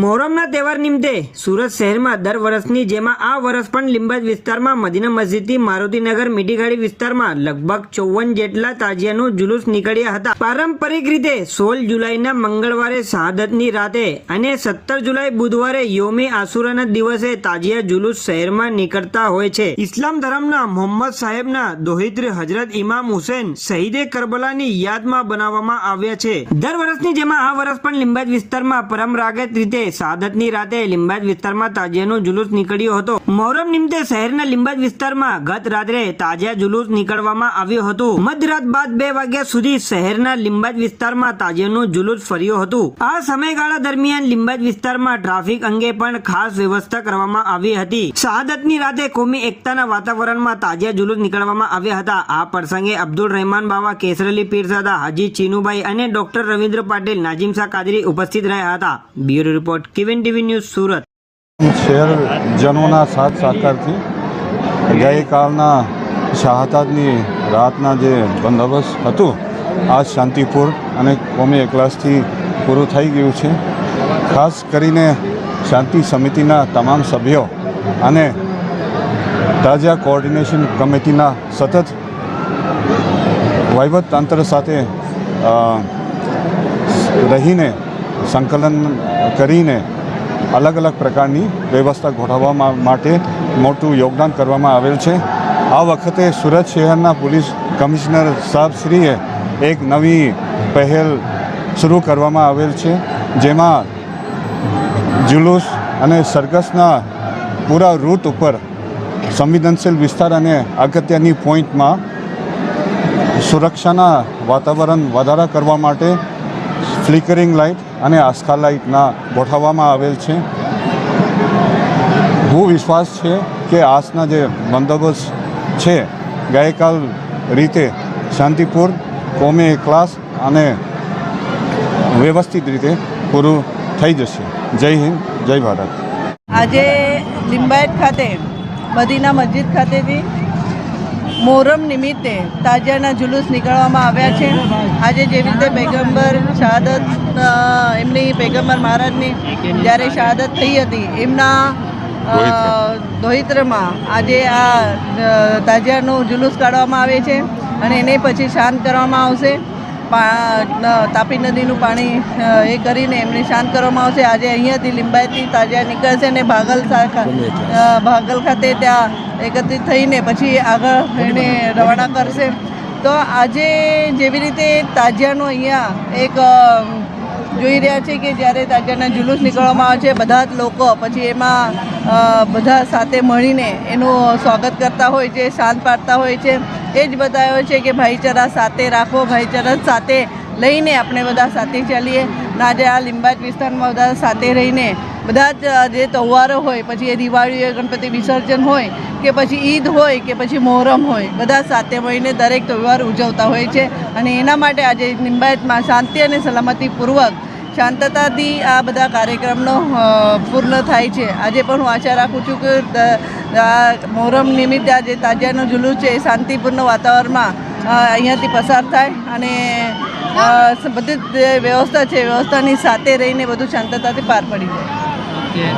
મોહરમના તહેવાર નિમિત્તે સુરત શહેરમાં દર વર્ષની જેમાં આ વર્ષ પણ લીંબાજ વિસ્તારમાં મદીના મસ્જિદથી મારુતિનગર મીઠીગાડી વિસ્તારમાં લગભગ ચોવન જેટલા તાજિયાનું જુલુસ નીકળ્યા હતા. પારંપરિક રીતે સોળ જુલાઈના મંગળવારે શહાદતની રાતે અને સત્તર જુલાઈ બુધવારે યોમી આસુરાના દિવસે તાજિયા જુલુસ શહેરમાં નીકળતા હોય છે. ઇસ્લામ ધર્મના મોહમ્મદ સાહેબના દોહિત્ર હજરત ઇમામ હુસેન શહીદે કરબલાની યાદમાં બનાવવામાં આવ્યા છે. દર વર્ષની જેમાં આ વર્ષ પણ લીંબાજ વિસ્તારમાં પરંપરાગત રીતે શહાદતની રાતે લિંબાયત વિસ્તારમાં તાજિયાનો જુલુસ નીકળ્યો હતો. મોહરમ નિમિત્તે શહેરના લિંબાયત વિસ્તારમાં ગત રાત્રે તાજિયા જુલુસ નીકળવામાં આવ્યું હતું. મધરાત બાદ બે વાગ્યા સુધી શહેરના લિંબાયત વિસ્તારમાં તાજિયાનું જુલુસ ફર્યું હતું. આ સમયગાળા દરમિયાન લિંબાયત વિસ્તારમાં ટ્રાફિક અંગે પણ ખાસ વ્યવસ્થા કરવામાં આવી હતી. શહાદતની રાતે કોમી એકતાના વાતાવરણમાં તાજિયા જુલુસ નીકળવામાં આવ્યા હતા. આ પ્રસંગે અબ્દુલ રહેમાન બાવા, કેસરલી પીરસાદા હાજી ચીનુભાઈ અને ડોક્ટર રવિન્દ્ર પાટીલ, નાજીમ શાહ કાદરી ઉપસ્થિત રહ્યા હતા. Bureau report Kivin TV news Surat. શહેરજનોના સાથ સહકારથી ગઈકાલના શાહતાજની રાતના જે બંદોબસ્ત હતું આ શાંતિપુર અને કોમી એકલાસથી પૂરું થઈ ગયું છે. ખાસ કરીને શાંતિ સમિતિના તમામ સભ્યો અને તાજા કોઓર્ડિનેશન કમિટીના સતત વહીવટતંત્ર સાથે રહીને સંકલન કરીને અલગ અલગ પ્રકારની વ્યવસ્થા ગોઠવવા માટે મોટું યોગદાન કરવામાં આવેલ છે. આ વખતે સુરત શહેરના પોલીસ કમિશનર સાહેબશ્રીએ એક નવી પહેલ શરૂ કરવામાં આવેલ છે, જેમાં જુલુસ અને સરઘસના પૂરા રૂટ ઉપર સંવેદનશીલ વિસ્તાર અને અગત્યની પોઈન્ટમાં સુરક્ષાના વાતાવરણ વધારા કરવા માટે ફ્લિકરિંગ લાઇટ અને આસ્કા લાઇટના ગોઠવવામાં આવેલ છે. હું વિશ્વાસ છે કે આસના જે બંદોબસ્ત છે, ગઈકાલ રીતે શાંતિપુર, કોમી ક્લાસ અને વ્યવસ્થિત રીતે પૂરું થઈ જશે. જય હિન્દ, જય ભારત. આજે લિંબાયત ખાતે, મદીના મસ્જિદ ખાતેથી મોહરમ નિમિત્તે તાજિયાના જુલુસ નીકળવામાં આવ્યા છે. આજે જેવી રીતે પૈગંબર, શહાદત એમની પૈગંબર મહારાજની જ્યારે શહાદત થઈ હતી, એમના દોહિત્રમાં આજે આ તાજિયાનું જુલુસ કાઢવામાં આવે છે અને એને પછી શાંત કરવામાં આવશે. તાપી નદીનું પાણી એ કરીને એમને શાંત કરવામાં આવશે. આજે અહીંયાથી લિંબાયતથી તાજા નીકળશે અને ભાગલ ભાગલ ખાતે ત્યાં એકત્રિત થઈને પછી આગળ એને રવાના કરશે. તો આજે જેવી રીતે તાજિયાનું અહીંયા એક જોઈ રહ્યા છે કે જ્યારે તાજિયાના જુલુસ નીકળવામાં આવે છે, બધા જ લોકો પછી એમાં બધા સાથે મળીને એનું સ્વાગત કરતા હોય છે શાંત પાડતા હોય છે. એ જ બતાવ્યો છે કે ભાઈચારા સાથે રાખો, ભાઈચારા સાથે લઈને આપણે બધા સાથે ચાલીએ. ના આજે આ લિંબાયત વિસ્તારમાં બધા સાથે રહીને બધા જ જે તહેવારો હોય, પછી એ દિવાળી હોય, ગણપતિ વિસર્જન હોય, કે પછી ઈદ હોય, કે પછી મોહરમ હોય, બધા સાથે મળીને દરેક તહેવાર ઉજવતા હોય છે. અને એના માટે આજે લિંબાયતમાં શાંતિ અને સલામતીપૂર્વક શાંતતાથી આ બધા કાર્યક્રમનો પૂર્ણ થાય છે. આજે પણ હું આશા રાખું છું કે આ મોહરમ નિમિત્તે આજે તાજિયાનો જુલુસ છે, એ શાંતિપૂર્ણ વાતાવરણમાં અહીંયાથી પસાર થાય અને બધી જ વ્યવસ્થા છે, વ્યવસ્થાની સાથે રહીને બધું શાંતતાથી પાર પડી જાય. 예.